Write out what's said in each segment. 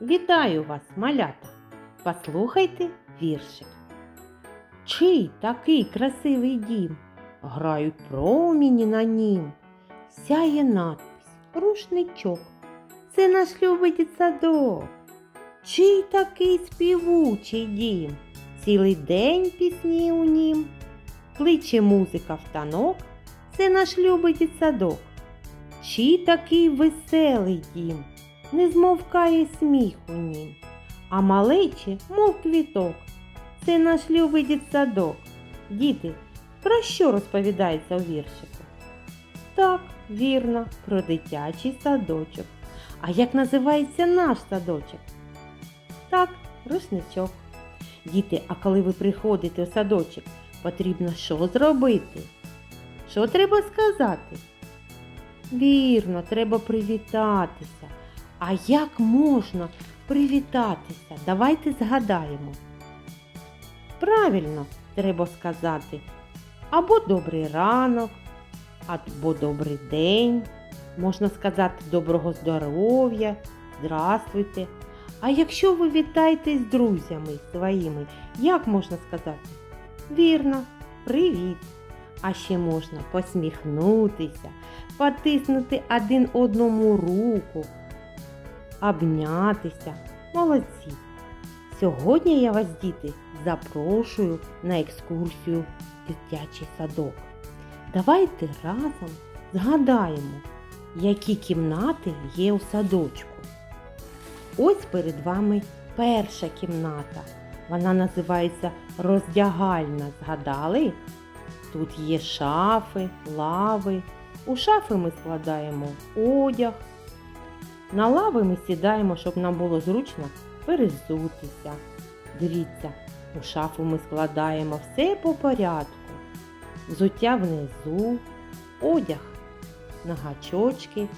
Вітаю вас, малята! Послухайте віршик. Чий такий красивий дім? Грають проміні на нім. Сяє надпись рушничок. Це наш любий дитсадок. Чий такий співучий дім? Цілий день пісні у нім. Кличе музика в танок. Це наш любий дитсадок. Чий такий веселий дім? Не змовкає сміх у нім, а малечі, мов квіток. Це наш любий дитсадок. Діти, про що розповідається у віршику? Так, вірно, про дитячий садочок. А як називається наш садочок? Так, рушничок. Діти, а коли ви приходите у садочок, потрібно що зробити? Що треба сказати? Вірно, треба привітатися. А як можна привітатися? Давайте згадаємо. Правильно, треба сказати або добрий ранок, або добрий день. Можна сказати доброго здоров'я, здравствуйте. А якщо ви вітаєтесь з друзями своїми, як можна сказати? Вірно, привіт. А ще можна посміхнутися, потиснути один одному руку, обнятися. Молодці! Сьогодні я вас, діти, запрошую на екскурсію в дитячий садок. Давайте разом згадаємо, які кімнати є у садочку. Ось перед вами перша кімната. Вона називається роздягальна. Згадали? Тут є шафи, лави. У шафи ми складаємо одяг. На лави ми сідаємо, щоб нам було зручно перезутися. Дивіться, у шафу ми складаємо все по порядку. Взуття внизу, одяг на гачочки,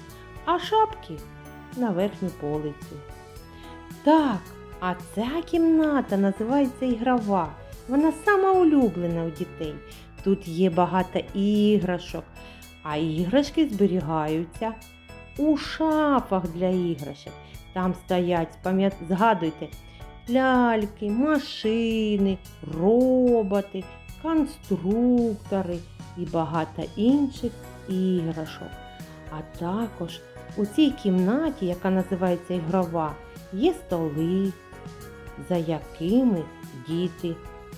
а шапки на верхню полицю. Так, а ця кімната називається ігрова. Вона сама улюблена у дітей. Тут є багато іграшок, а іграшки зберігаються у шафах для іграшок. Там стоять, згадуйте, ляльки, машини, роботи, конструктори і багато інших іграшок. А також у цій кімнаті, яка називається ігрова, є столи, за якими діти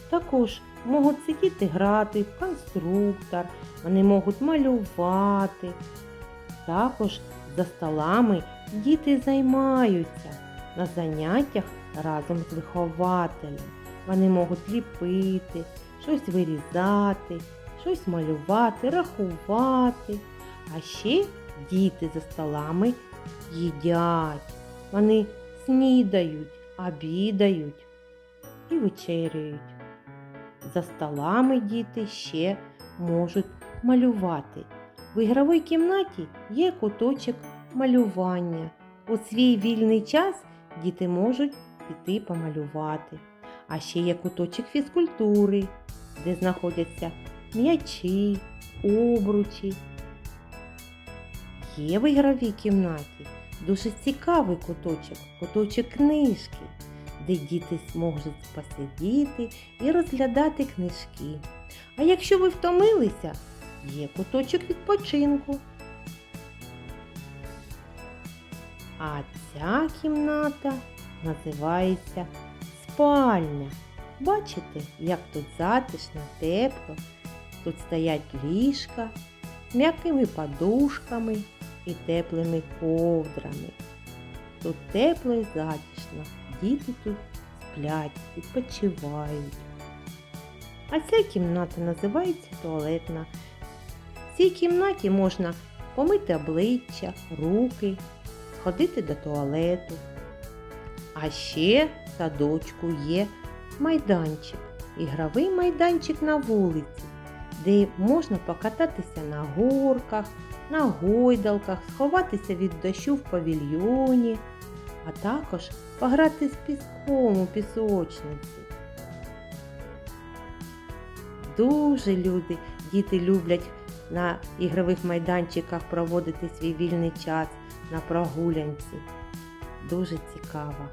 також можуть сидіти грати в конструктор, вони можуть малювати. Також за столами діти займаються на заняттях разом з вихователем. Вони можуть ліпити, щось вирізати, щось малювати, рахувати. А ще діти за столами їдять. Вони снідають, обідають і вечеряють. За столами діти ще можуть малювати. В ігровій кімнаті є куточок малювання. У свій вільний час діти можуть піти помалювати. А ще є куточок фізкультури, де знаходяться м'ячі, обручі. Є в ігровій кімнаті дуже цікавий куточок, куточок книжки, де діти зможуть посидіти і розглядати книжки. А якщо ви втомилися, є куточок відпочинку. А ця кімната називається спальня. Бачите, як тут затишно, тепло. Тут стоять ліжка з м'якими подушками і теплими ковдрами. Тут тепло і затишно. Діти тут сплять, відпочивають. А ця кімната називається туалетна. Цій кімнаті можна помити обличчя, руки, сходити до туалету. А ще в садочку є майданчик, ігровий майданчик на вулиці, де можна покататися на горках, на гойдалках, сховатися від дощу в павільйоні, а також пограти з піском у пісочниці. Дуже люди, діти люблять на ігрових майданчиках проводити свій вільний час на прогулянці. дуже цікава.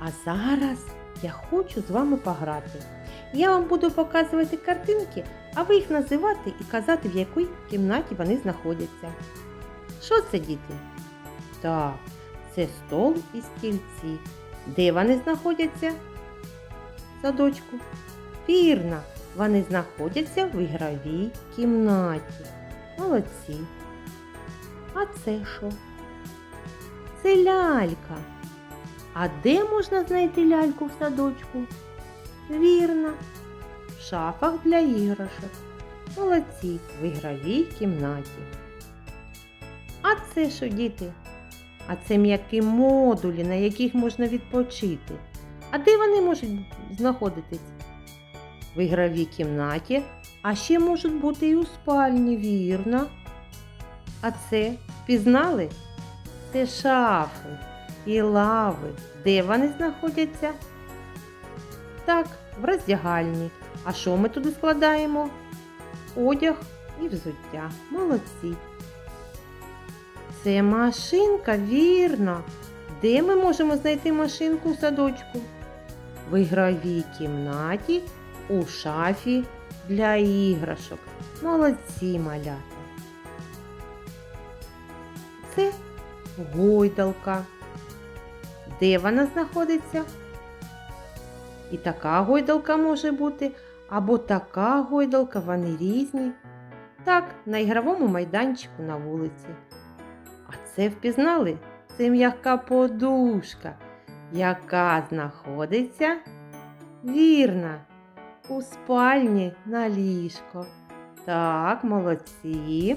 А зараз я хочу з вами пограти. Я вам буду показувати картинки, а ви їх називати і казати, в якій кімнаті вони знаходяться. Що це, діти? Так, це стол і стільці. Де вони знаходяться? Садочку. Вірно, вони знаходяться в ігровій кімнаті. Молодці. А це що? Це лялька. А де можна знайти ляльку в садочку? Вірно, в шафах для іграшок. Молодці в ігровій кімнаті. А це що, діти? А це м'які модулі, на яких можна відпочити. А де вони можуть знаходитись? В ігровій кімнаті, а ще можуть бути і у спальні, вірно. А це впізнали? Це шафи і лави. Де вони знаходяться? Так, в роздягальні. А що ми туди складаємо? Одяг і взуття. Молодці. Це машинка, вірно. Де ми можемо знайти машинку у садочку? В ігровій кімнаті у шафі для іграшок. Молодці малята. Це гойдалка. Де вона знаходиться? І така гойдалка може бути, або така гойдалка, вони різні. Так, на ігровому майданчику на вулиці. А це впізнали? Це м'яка подушка, яка знаходиться вірно у спальні на ліжко. Так, молодці.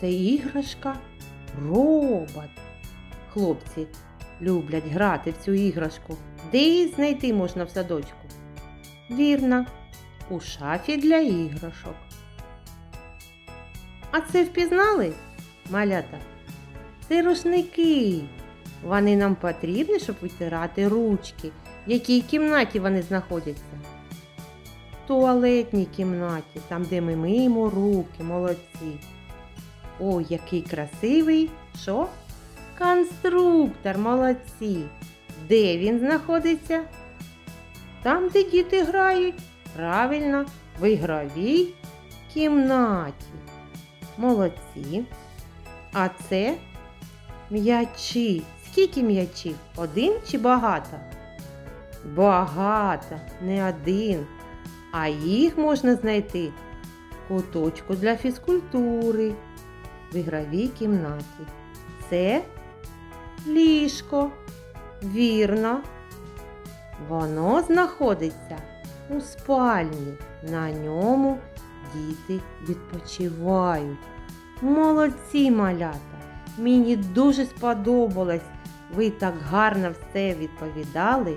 Це іграшка робот. Хлопці люблять грати в цю іграшку. Де її знайти можна в садочку? Вірно, у шафі для іграшок. А це впізнали, малята? Це рушники. Вони нам потрібні, щоб витирати ручки. В якій кімнаті вони знаходяться? Туалетній кімнаті, там, де ми миємо руки, молодці. Ой, який красивий. Що? Конструктор, молодці. Де він знаходиться? Там, де діти грають. Правильно, в ігровій кімнаті. Молодці. А це м'ячі. Скільки м'ячів? Один чи багато? Багато, не один. А їх можна знайти в куточку для фізкультури в ігровій кімнаті. Це ліжко. Вірно. Воно знаходиться у спальні. На ньому діти відпочивають. Молодці малята! Мені дуже сподобалось. Ви так гарно все відповідали.